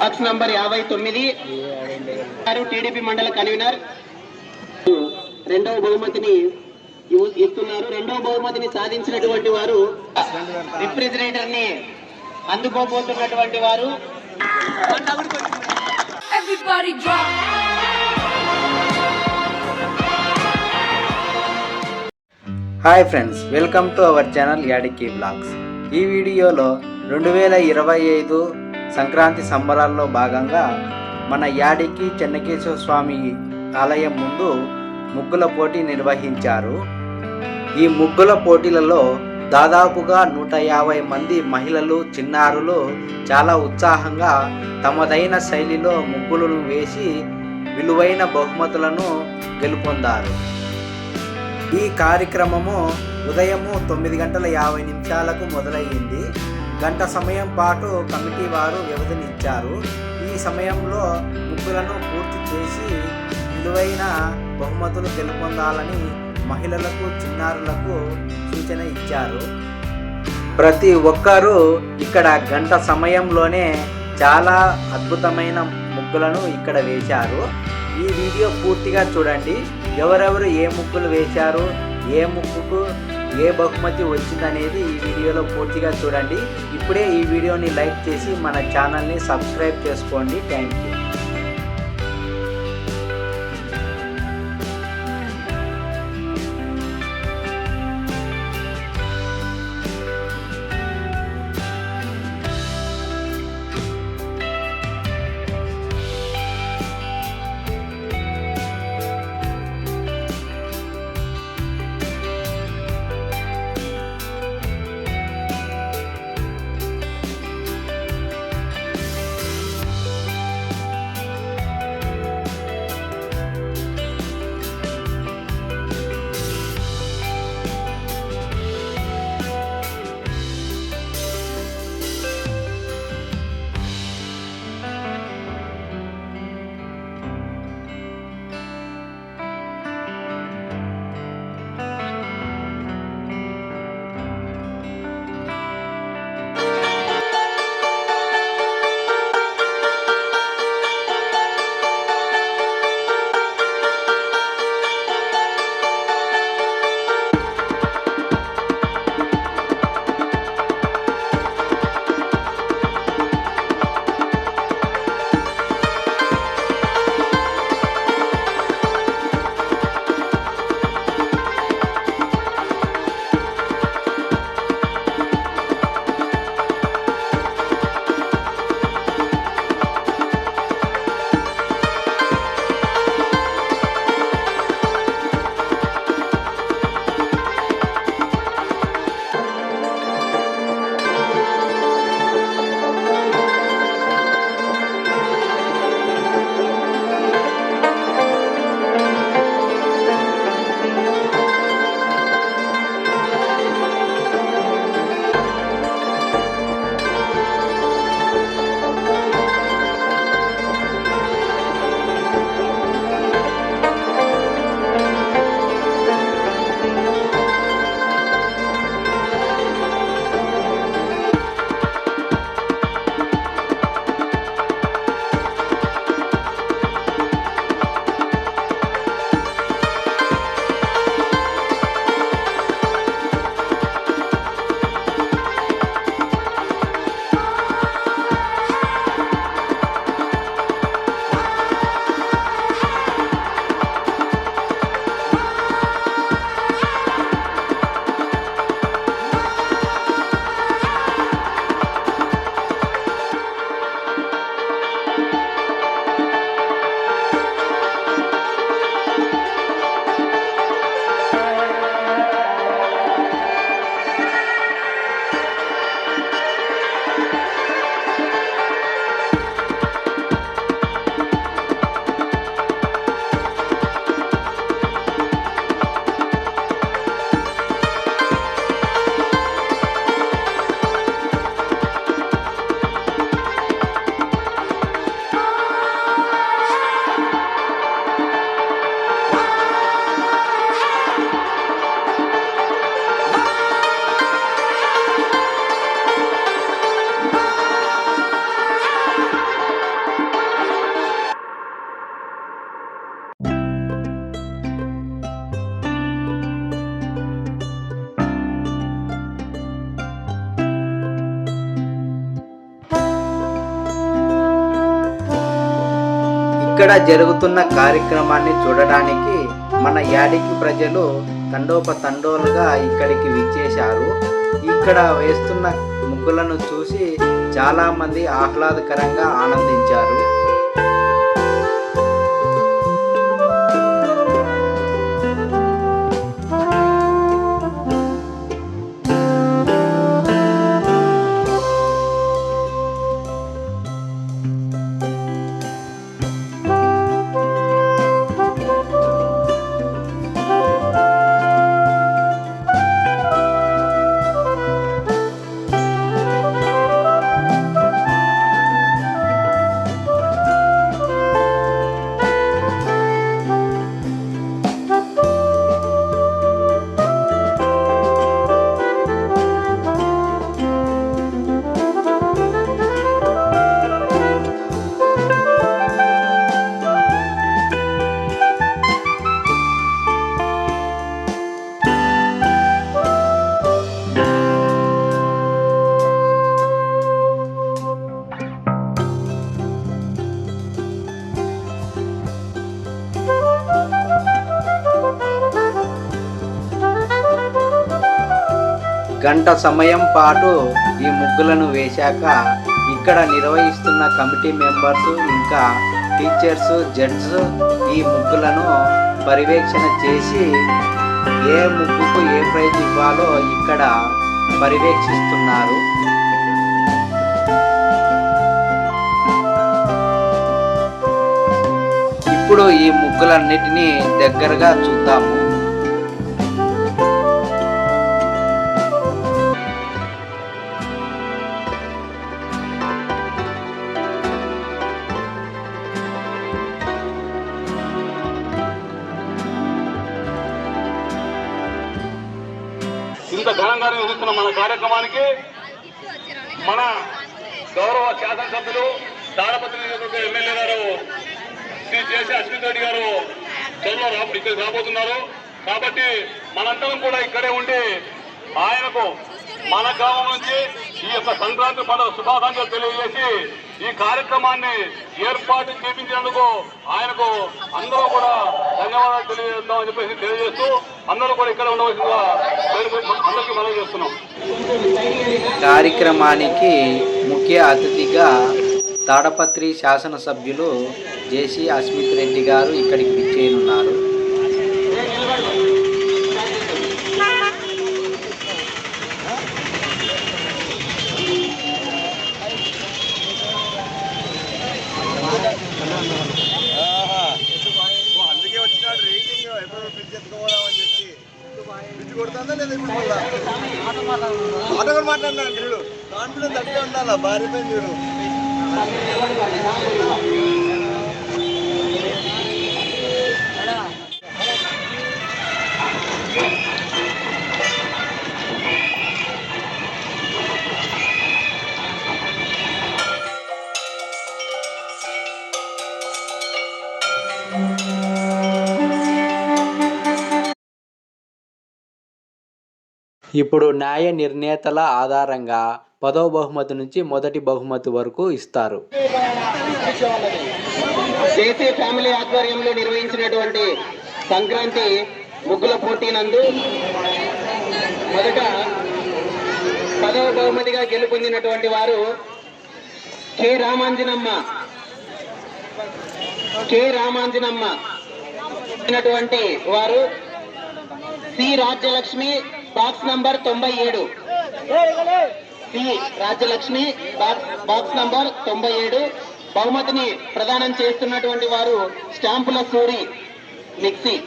Box number యాభై తొమ్మిది. TDP మండల కన్వీనర్. రెండవ బహుమతిని ఇస్తున్నారు. రెండవ బహుమతిని సాధించినటువంటి వారు రిఫ్రిజిరేటర్ని అందుకోబోతున్నటువంటి వారు. Everybody drop. Hi friends welcome to our channel Yadiki vlogs. ఈ వీడియోలో రెండు వేల ఇరవై ఐదు సంక్రాంతి సంబరాల్లో భాగంగా మన యాడికి చెన్నకేశ్వర స్వామి ఆలయం ముందు ముగ్గుల పోటీ నిర్వహించారు. ఈ ముగ్గుల పోటీలలో దాదాపుగా నూట యాభై మంది మహిళలు చిన్నారులు చాలా ఉత్సాహంగా తమదైన శైలిలో ముగ్గులను వేసి విలువైన బహుమతులను గెలుపొందారు. ఈ కార్యక్రమము ఉదయము తొమ్మిది గంటల యాభై నిమిషాలకు మొదలయ్యింది. గంట సమయం పాటు కమిటీ వారు వ్యవధినిచ్చారు. ఈ సమయంలో ముగ్గులను పూర్తి చేసి విలువైన బహుమతులు గెలుపొందాలని మహిళలకు చిన్నారులకు సూచన ఇచ్చారు. ప్రతి ఒక్కరూ ఇక్కడ గంట సమయంలోనే చాలా అద్భుతమైన ముగ్గులను ఇక్కడ వేశారు. ఈ వీడియో పూర్తిగా చూడండి. ఎవరెవరు ఏ ముగ్గులు వేశారు ఏ ముగ్గుకు ఏ బహుమతి వచ్చిందనేది ఈ వీడియోలో పూర్తిగా చూడండి. ఇప్పుడే ఈ వీడియోని లైక్ చేసి మన ఛానల్ని సబ్స్క్రైబ్ చేసుకోండి. Thank you. ఇక్కడ జరుగుతున్న కార్యక్రమాన్ని చూడడానికి మన యాడికి ప్రజలు తండోపతండోలుగా ఇక్కడికి విచ్చేశారు. ఇక్కడ వేస్తున్న ముగ్గులను చూసి చాలా మంది ఆహ్లాదకరంగా ఆనందించారు. గంట సమయం పాటు ఈ ముగ్గులను వేశాక ఇక్కడ నిర్వహిస్తున్న కమిటీ మెంబర్స్ ఇంకా టీచర్స్ జడ్జ్ ఈ ముగ్గులను పర్యవేక్షణ చేసి ఏ ముగ్గుకు ఏ ప్రైజ్ ఇవ్వాలో ఇక్కడ పర్యవేక్షిస్తున్నారు. ఇప్పుడు ఈ ముగ్గులన్నిటినీ దగ్గరగా చూద్దాము. ఘనంగా నిర్వహిస్తున్న మన కార్యక్రమానికి మన గౌరవ శాసనసభ్యులు తాడపత్రి ఎమ్మెల్యే గారు శ్రీ జేసీ అశ్విత్ రెడ్డి గారు త్వరలో ఇక్కడికి రాబోతున్నారు. కాబట్టి మనందరం కూడా ఇక్కడే ఉండి ఆయనకు మన గ్రామం నుంచి ఈ యొక్క సంక్రాంతి పండుగ శుభాకాంక్షలు తెలియజేసి ఈ కార్యక్రమాన్ని ఏర్పాటు చేపించినందుకు ఆయనకు అందరూ కూడా ధన్యవాదాలు తెలియజేద్దామని చెప్పేసి తెలియజేస్తూ అందరూ కూడా ఇక్కడ ఉండవలసిందిగా పేరు- అందరికీ మనం చేస్తున్నాం. కార్యక్రమానికి ముఖ్య అతిథిగా తాడపత్రి శాసనసభ్యులు జేసీ అస్మిత్ రెడ్డి గారు ఇక్కడికి విచ్చేయనున్నారు. ఆటో కూడా మాట్లాడినా దాంట్లో కాన్ఫిడెన్స్ అట్టే ఉండాలా? భార్య పైన చూడు ఇప్పుడు న్యాయ నిర్ణేతల ఆధారంగా పదవ బహుమతి నుంచి మొదటి బహుమతి వరకు ఇస్తారు. జేసీ ఫ్యామిలీ ఆధ్వర్యంలో నిర్వహించినటువంటి సంక్రాంతి ముగ్గుల పోటీ నందు మొదట పదవ బహుమతిగా గెలుపొందినటువంటి వారు కె రామాంజనమ్మ. కె రామాంజనమ్మ. వారు సి రాజ్యలక్ష్మి బాక్స్ నంబర్ తొంభై ఏడు. సి రాజ్యలక్ష్మి బాక్స్ నంబర్ తొంభై ఏడు. బహుమతిని ప్రదానం చేస్తున్నటువంటి వారు స్టాంపుల సూరి మిక్సీ.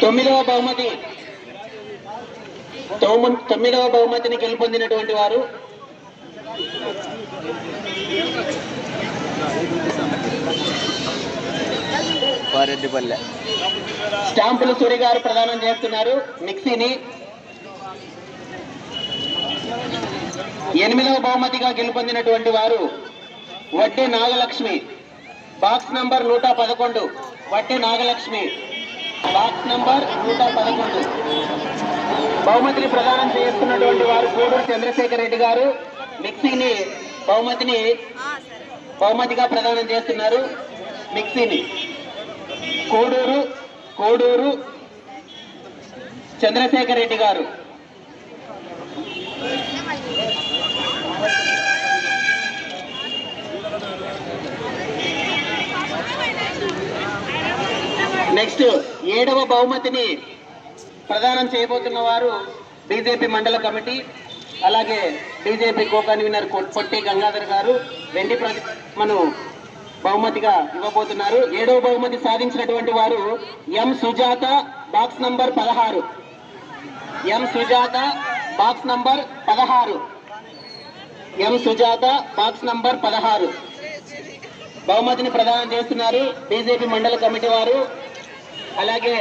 తొమ్మిదవ బహుమతి. తొమ్మ- తొమ్మిదవ బహుమతిని గెలుపొందినటువంటి వారు వారెడ్డిపల్లె. స్టాంపుల సూరి గారు ప్రదానం చేస్తున్నారు మిక్సీని. ఎనిమిదవ బహుమతిగా గెలుపొందినటువంటి వారు వడ్డీ నాగలక్ష్మి. బాక్స్ నంబర్ నూట పదకొండు. వడ్డీ నాగలక్ష్మి. బాక్స్ నంబర్ నూట పదకొండు. బహుమతిని ప్రదానం చేస్తున్నటువంటి వారు గూడూరు చంద్రశేఖర్ రెడ్డి గారు. మిక్సీని బహుమతిని బహుమతిగా ప్రదానం చేస్తున్నారు మిక్సీని. కోడూరు కోడూరు చంద్రశేఖర్ రెడ్డి గారు. నెక్స్ట్ ఏడవ బహుమతిని ప్రదానం చేయబోతున్న వారు బీజేపీ మండల కమిటీ అలాగే బీజేపీ కో కన్వీనర్ కొ- పొట్టి గంగాధర్ గారు. వెండి మనం బహుమతిగా ఇవ్వబోతున్నారు. ఏడవ బహుమతి సాధించినటువంటి వారు ఎం సుజాత బాక్స్ నంబర్ పదహారు. ఎం సుజాత బాక్స్ నంబర్ పదహారు. ఎం సుజాత బాక్స్ నంబర్ పదహారు. బహుమతిని ప్రదానం చేస్తున్నారు బీజేపీ మండల కమిటీ వారు. అలాగే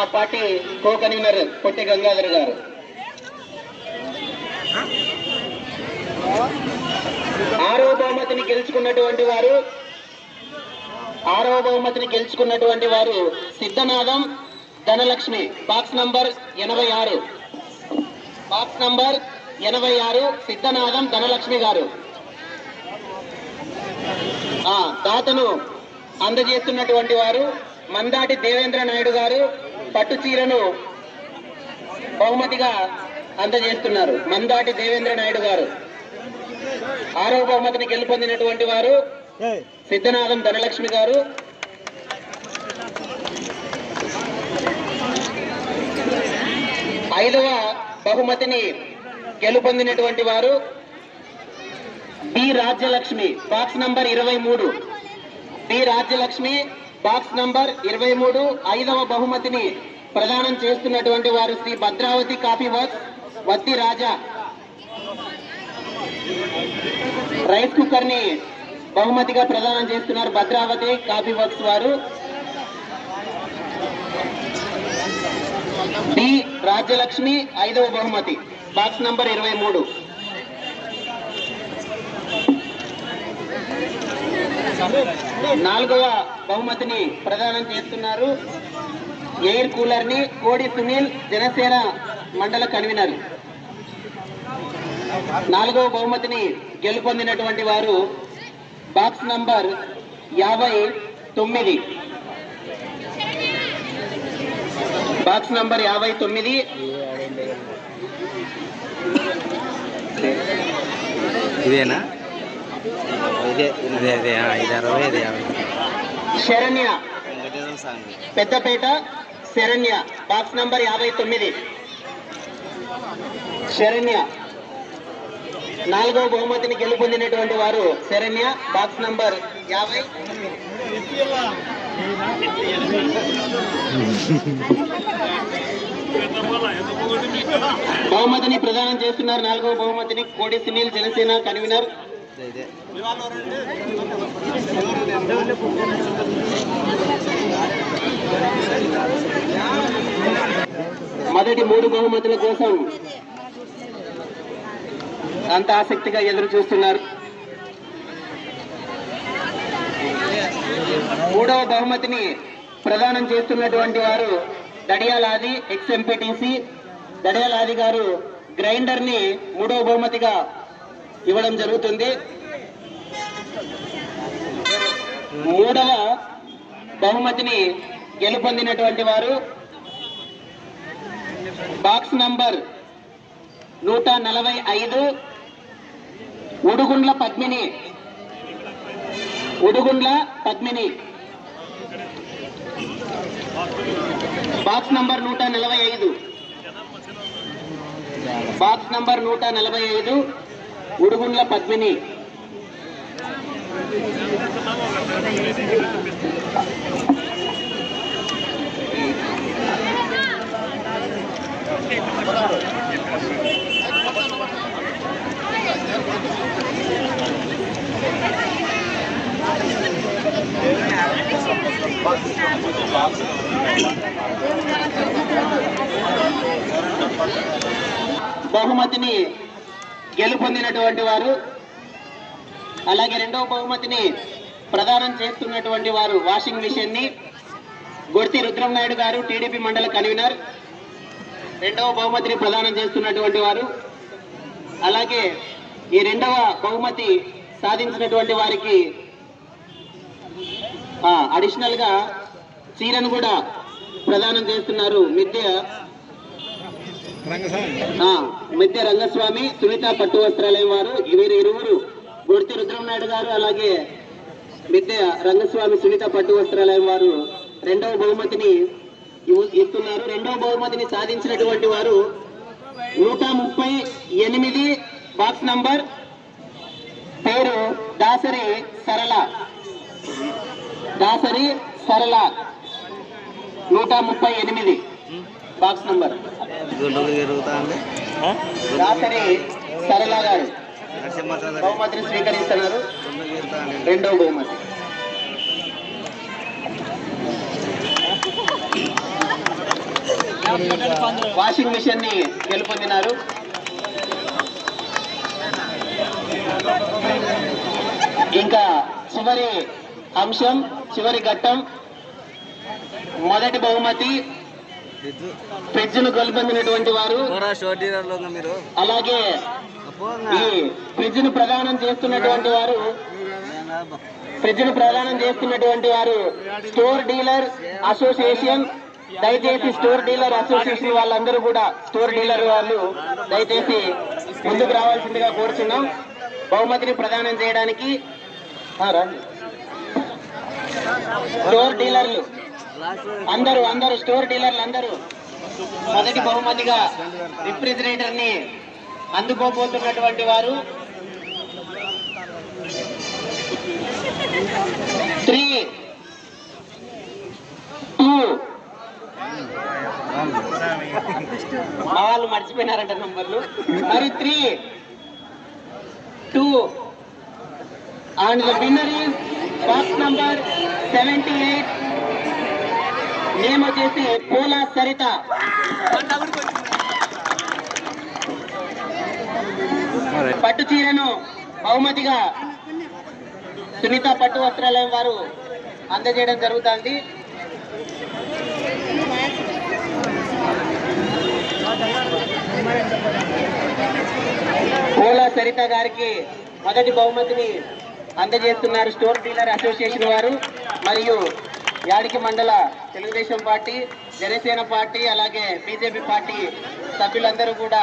ఆ party co convener Potti Gangadhar గారు. ఆరవ బహుమతిని గెలుచుకున్నటువంటి వారు ఆరవ బహుమతిని గెలుచుకున్నటువంటి వారు సిద్ధనాథం ధనలక్ష్మి. బాక్స్ నంబర్ ఎనభై ఆరు. బాక్స్ నంబర్ ఎనభై ఆరు సిద్ధనాథం ధనలక్ష్మి గారు. ఆ దాతను అందజేస్తున్నటువంటి వారు మందాటి దేవేంద్ర నాయుడు గారు పట్టు చీరను బహుమతిగా అందజేస్తున్నారు. మందాటి దేవేంద్ర నాయుడు గారు. ఆరవ బహుమతిని గెలుపొందినటువంటి వారు సిద్ధనాథం ధనలక్ష్మి గారు. ఐదవ బహుమతిని గెలుపొందినటువంటి వారు బి రాజ్యలక్ష్మి బాక్స్ నంబర్ ఇరవై మూడు. బి రాజ్యలక్ష్మి బాక్స్ నంబర్ ఇరవై మూడు. ఐదవ బహుమతిని ప్రదానం చేస్తున్నటువంటి వారు శ్రీ భద్రావతి కాఫీ వర్క్స్ వత్తి రాజా. రైస్ కుక్కర్ని బహుమతిగా ప్రదానం చేస్తున్నారు భద్రావతి కాఫీ వర్క్స్ వారు. డి రాజ్యలక్ష్మి ఐదవ బహుమతి. బాక్స్ నంబర్ ఇరవై మూడు. నాలుగవ బహుమతిని ప్రదానం చేస్తున్నారు. ఎయిర్ కూలర్ని కోడి సునీల్ జనసేన మండల కన్వీనర్. నాలుగవ బహుమతిని గెలుపొందినటువంటి వారు బాక్స్ నంబర్ యాభై తొమ్మిది. బాక్స్ నంబర్ యాభై తొమ్మిది. ఇదేనా? ఇదే ఇదే ఇదే ఆ, ఇది అరవై ఇది యాభై. శరణ్య. పెద్దపేట శరణ్య. బాక్స్ నంబర్ యాభై తొమ్మిది. శరణ్య. నాలుగో బహుమతిని గెలుపొందినటువంటి వారు శరణ్య బాక్స్ నంబర్ యాభై. బహుమతిని ప్రదానం చేస్తున్నారు. నాలుగో బహుమతిని కోడి సునీల్ జనసేన కన్వీనర్. మొదటి మూడు బహుమతుల కోసం అంత ఆసక్తిగా ఎదురు చూస్తున్నారు. మూడవ బహుమతిని ప్రదానం చేస్తున్నటువంటి వారు దడియాలాది ఎక్స్ఎంపిటిసి. దడియాలాది గారు గ్రైండర్ని మూడవ బహుమతిగా ఇవ్వడం జరుగుతుంది. మూడవ బహుమతిని గెలుపొందినటువంటి వారు బాక్స్ నంబర్ నూట నలభై ఐదు ఉడుగుండ్ల పద్మిని. ఉడుగుండ్ల పద్మిని. బాక్స్ నంబర్ నూట నలభై ఐదు. బాక్స్ నంబర్ నూట నలభై ఐదు ఉడుగుండ్ల పద్మిని. బహుమతిని గెలుపొందినటువంటి వారు అలాగే రెండవ బహుమతిని ప్రదానం చేస్తున్నటువంటి వారు వాషింగ్ మిషన్ని గుర్తి రుద్రం నాయుడు గారు టీడీపీ మండల కన్వీనర్. రెండవ బహుమతిని ప్రదానం చేస్తున్నటువంటి వారు అలాగే ఈ రెండవ బహుమతి సాధించినటువంటి వారికి అడిషనల్గా చీరను కూడా ప్రదానం చేస్తున్నారు మిద్య మిద్దె రంగస్వామి సునీత పట్టు వస్త్రాలయం వారు వీరు ఇరువురు గొడితి రుద్రం నాయుడు గారు అలాగే మిద్దె రంగస్వామి సునీత పట్టు వస్త్రాలయం వారు రెండవ బహుమతిని ఇస్తున్నారు. రెండవ బహుమతిని సాధించినటువంటి వారు నూట ముప్పై ఎనిమిది బాక్స్ నంబర్ పేరు దాసరి సరళ. దాసరి సరళ. నూట ముప్పై ఎనిమిది. Box number. దాసరి సరళ గారు బహుమతిని స్వీకరిస్తున్నారు. రెండవ బహుమతి. వాషింగ్ మిషన్ని గెలుపొందినారు. ఇంకా చివరి అంశం చివరి ఘట్టం మొదటి బహుమతి ఫ్రిడ్జ్ను గెలుపొందినటువంటి వారు అలాగే ఈ ఫ్రిడ్జ్ను ప్రదానం చేస్తున్నటువంటి వారు ఫ్రిడ్జ్ను ప్రదానం చేస్తున్నటువంటి వారు స్టోర్ డీలర్ అసోసియేషన్ దయచేసి స్టోర్ డీలర్ అసోసియేషన్ వాళ్ళందరూ కూడా స్టోర్ డీలర్ వాళ్ళు దయచేసి ముందుకు రావాల్సిందిగా కోరుచున్నాం. బహుమతిని ప్రదానం చేయడానికి. స్టోర్ డీలర్లు. అందరూ అందరూ స్టోర్ డీలర్లు అందరూ మొదటి బహుమతిగా రిఫ్రిజిరేటర్ని అందుకోబోతున్నటువంటి వారు త్రీ టూ మా వాళ్ళు మర్చిపోయినారంట నంబర్లు మరి three two and the winner is box number seventy eight name వచ్చేసి పూల సరిత. పట్టు చీరను బహుమతిగా సునీత పట్టు వస్త్రాలయం వారు అందజేయడం జరుగుతుంది. పూల సరిత గారికి మొదటి బహుమతిని అందజేస్తున్నారు స్టోర్ డీలర్ అసోసియేషన్ వారు మరియు యాడికి మండల తెలుగుదేశం పార్టీ జనసేన పార్టీ అలాగే బీజేపీ పార్టీ సభ్యులందరూ కూడా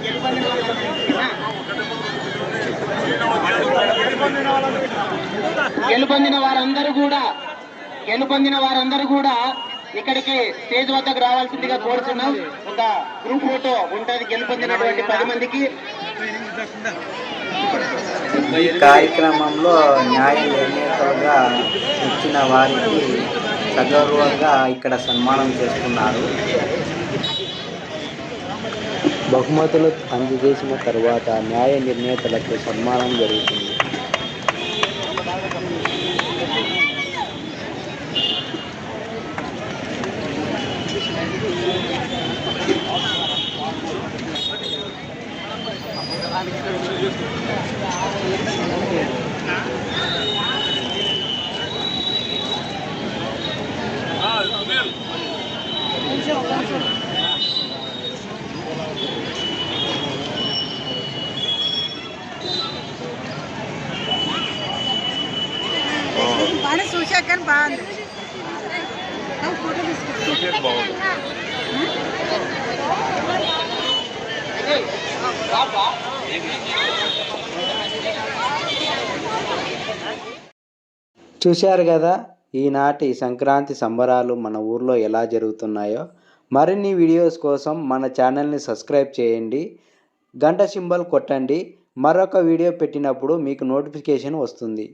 గెలుపొందిన గెలుపొందిన వారందరూ కూడా గెలుపొందిన వారందరూ కూడా ఇక్కడికి స్టేజ్ వద్దకు రావాల్సిందిగా కోరుతున్నాం. ఒక గ్రూప్ ఫోటో ఉంటుంది గెలుపొందినటువంటి పది మందికి. ఈ కార్యక్రమంలో న్యాయ నిర్ణేతలుగా ఇచ్చిన వారికి సగౌరవంగా ఇక్కడ సన్మానం చేస్తున్నారు. బహుమతులు అందజేసిన తర్వాత న్యాయ నిర్ణేతలకు సన్మానం జరుగుతుంది. బాగా కానీ బాగుంది. చూశారు కదా ఈనాటి సంక్రాంతి సంబరాలు మన ఊర్లో ఎలా జరుగుతున్నాయో. మరిన్ని వీడియోస్ కోసం మన ఛానల్ని సబ్స్క్రైబ్ చేయండి. గంట సింబల్ కొట్టండి. మరొక వీడియో పెట్టినప్పుడు మీకు నోటిఫికేషన్ వస్తుంది.